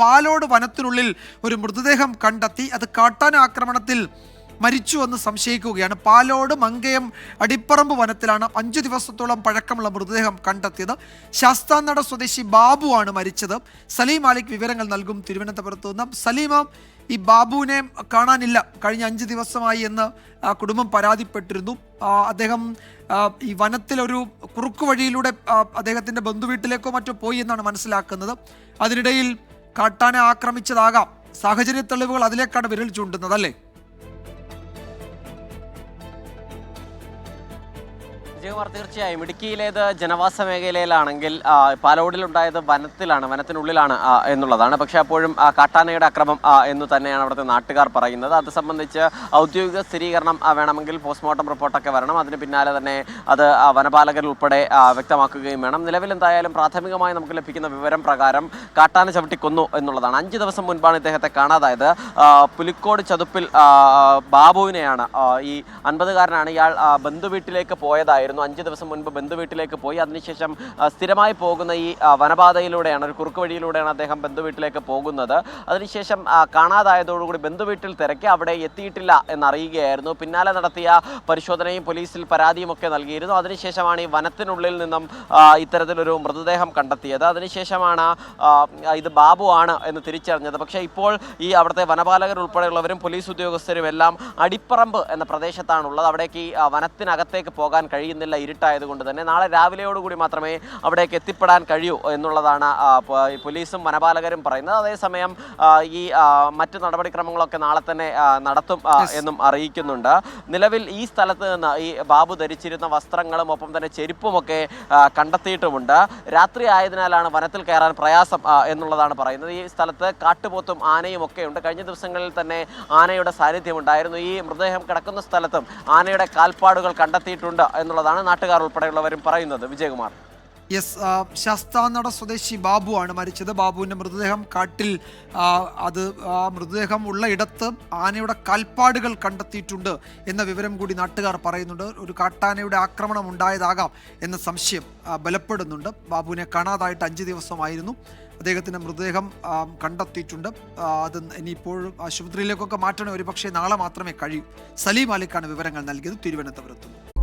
പാലോട് വനത്തിനുള്ളിൽ ഒരു മൃതദേഹം കണ്ടെത്തി അത് കാട്ടാന ആക്രമണത്തിൽ മരിച്ചു എന്ന് സംശയിക്കുകയാണ്. പാലോട് മങ്കയം അടിപ്പറമ്പ് വനത്തിലാണ് അഞ്ചു ദിവസത്തോളം പഴക്കമുള്ള മൃതദേഹം കണ്ടെത്തിയത്. ശാസ്താനട സ്വദേശി ബാബുവാണ് മരിച്ചത്. സലീം മാലിക് വിവരങ്ങൾ നൽകും തിരുവനന്തപുരത്ത് നിന്ന്. സലീമ ഈ ബാബുവിനെ കാണാനില്ല. കഴിഞ്ഞ അഞ്ച് ദിവസമായി എന്ന് കുടുംബം പരാതിപ്പെട്ടിരുന്നു. അദ്ദേഹം ഈ വനത്തിലൊരു കുറുക്കു വഴിയിലൂടെ അദ്ദേഹത്തിന്റെ ബന്ധുവീട്ടിലേക്കോ മറ്റോ പോയി എന്നാണ് മനസ്സിലാക്കുന്നത്. അതിനിടയിൽ കാട്ടാനെ ആക്രമിച്ചതാകാം. സാഹചര്യ തെളിവുകൾ അതിലേക്കാണ് വിരൽ ചൂണ്ടുന്നത് അല്ലേ? വിജയകുമാർ തീർച്ചയായും. ഇടുക്കിയിലേത് ജനവാസ മേഖലയിലാണെങ്കിൽ പാലോടിലുണ്ടായത് വനത്തിലാണ് വനത്തിനുള്ളിലാണ് എന്നുള്ളതാണ്. പക്ഷേ അപ്പോഴും കാട്ടാനയുടെ അക്രമം എന്ന് തന്നെയാണ് അവിടുത്തെ നാട്ടുകാർ പറയുന്നത്. അത് സംബന്ധിച്ച് ഔദ്യോഗിക സ്ഥിരീകരണം വേണമെങ്കിൽ പോസ്റ്റ്മോർട്ടം റിപ്പോർട്ടൊക്കെ വരണം. അതിന് പിന്നാലെ തന്നെ അത് വനപാലകരുൾപ്പെടെ വ്യക്തമാക്കുകയും വേണം. നിലവിൽ എന്തായാലും പ്രാഥമികമായി നമുക്ക് ലഭിക്കുന്ന വിവരം പ്രകാരം കാട്ടാന ചവിട്ടിക്കൊന്നു എന്നുള്ളതാണ്. അഞ്ച് ദിവസം മുൻപാണ് ഇദ്ദേഹത്തെ കാണാതായത് പുലിക്കോട് ചതുപ്പിൽ ബാബുവിനെയാണ് ഈ അൻപതുകാരനാണ് ഇയാൾ ബന്ധുവീട്ടിലേക്ക് പോയതായിരുന്നു. അഞ്ച് ദിവസം മുൻപ് ബന്ധുവീട്ടിലേക്ക് പോയി. അതിനുശേഷം സ്ഥിരമായി പോകുന്ന ഈ വനപാതയിലൂടെയാണ് ഒരു കുറുക്ക് വഴിയിലൂടെയാണ് അദ്ദേഹം ബന്ധുവീട്ടിലേക്ക് പോകുന്നത്. അതിനുശേഷം കാണാതായതോടുകൂടി ബന്ധുവീട്ടിൽ തിരക്കി അവിടെ എത്തിയിട്ടില്ല എന്നറിയുകയായിരുന്നു. പിന്നാലെ നടത്തിയ പരിശോധനയും പോലീസിൽ പരാതിയും ഒക്കെ നൽകിയിരുന്നു. അതിനുശേഷമാണ് ഈ വനത്തിനുള്ളിൽ നിന്നും ഇത്തരത്തിലൊരു മൃതദേഹം കണ്ടെത്തിയത്. അതിനുശേഷമാണ് ഇത് ബാബു ആണ് എന്ന് തിരിച്ചറിഞ്ഞത്. പക്ഷേ ഇപ്പോൾ ഈ അവിടുത്തെ വനപാലകർ ഉൾപ്പെടെയുള്ളവരും പോലീസ് ഉദ്യോഗസ്ഥരും എല്ലാം അടിപ്പറമ്പ് എന്ന പ്രദേശത്താണുള്ളത്. അവിടേക്ക് ഈ വനത്തിനകത്തേക്ക് പോകാൻ കഴിയുന്നില്ല. ഇരുട്ടായതുകൊണ്ട് തന്നെ നാളെ രാവിലെയോടുകൂടി മാത്രമേ അവിടേക്ക് എത്തിപ്പെടാൻ കഴിയൂ എന്നുള്ളതാണ് പോലീസും വനപാലകരും പറയുന്നത്. അതേസമയം ഈ മറ്റു നടപടിക്രമങ്ങളൊക്കെ നാളെ തന്നെ നടത്തും എന്നും അറിയിക്കുന്നുണ്ട്. നിലവിൽ ഈ സ്ഥലത്ത് നിന്ന് ഈ ബാബു ധരിച്ചിരുന്ന വസ്ത്രങ്ങളും ഒപ്പം തന്നെ ചെരുപ്പുമൊക്കെ കണ്ടെത്തിയിട്ടുമുണ്ട്. രാത്രി ആയതിനാലാണ് വനത്തിൽ കയറാൻ പ്രയാസം എന്നുള്ളതാണ് പറയുന്നത്. ഈ സ്ഥലത്ത് കാട്ടുപോത്തും ആനയും ഒക്കെ ഉണ്ട്. കഴിഞ്ഞ ദിവസങ്ങളിൽ തന്നെ ആനയുടെ സാന്നിധ്യം ഉണ്ടായിരുന്നു. ഈ മൃതദേഹം കിടക്കുന്ന സ്ഥലത്തും ആനയുടെ കാൽപ്പാടുകൾ കണ്ടെത്തിയിട്ടുണ്ട് എന്നുള്ളതാണ് നാട്ടുകാർ ഉൾപ്പെടെയുള്ളവരും പറയുന്നത്. വിജയകുമാർ. യെസ് ശാസ്താനട സ്വദേശി ബാബു ആണ് മരിച്ചത്. ബാബുവിന്റെ മൃതദേഹം കാട്ടിൽ അത് ആ മൃതദേഹം ഉള്ള ഇടത്ത് ആനയുടെ കാൽപ്പാടുകൾ കണ്ടെത്തിയിട്ടുണ്ട് എന്ന വിവരം കൂടി നാട്ടുകാർ പറയുന്നുണ്ട്. ഒരു കാട്ടാനയുടെ ആക്രമണം ഉണ്ടായതാകാം എന്ന സംശയം ബലപ്പെടുന്നുണ്ട്. ബാബുവിനെ കാണാതായിട്ട് അഞ്ച് ദിവസമായിരുന്നു. അദ്ദേഹത്തിന്റെ മൃതദേഹം കണ്ടെത്തിയിട്ടുണ്ട്. അത് ഇനിയിപ്പോൾ ആശുപത്രിയിലേക്കൊക്കെ മാറ്റണേ. ഒരു പക്ഷേ നാളെ മാത്രമേ കഴിയൂ. സലീം അലിക്കാണ് വിവരങ്ങൾ നൽകിയത്. തിരുവനന്തപുരത്ത്.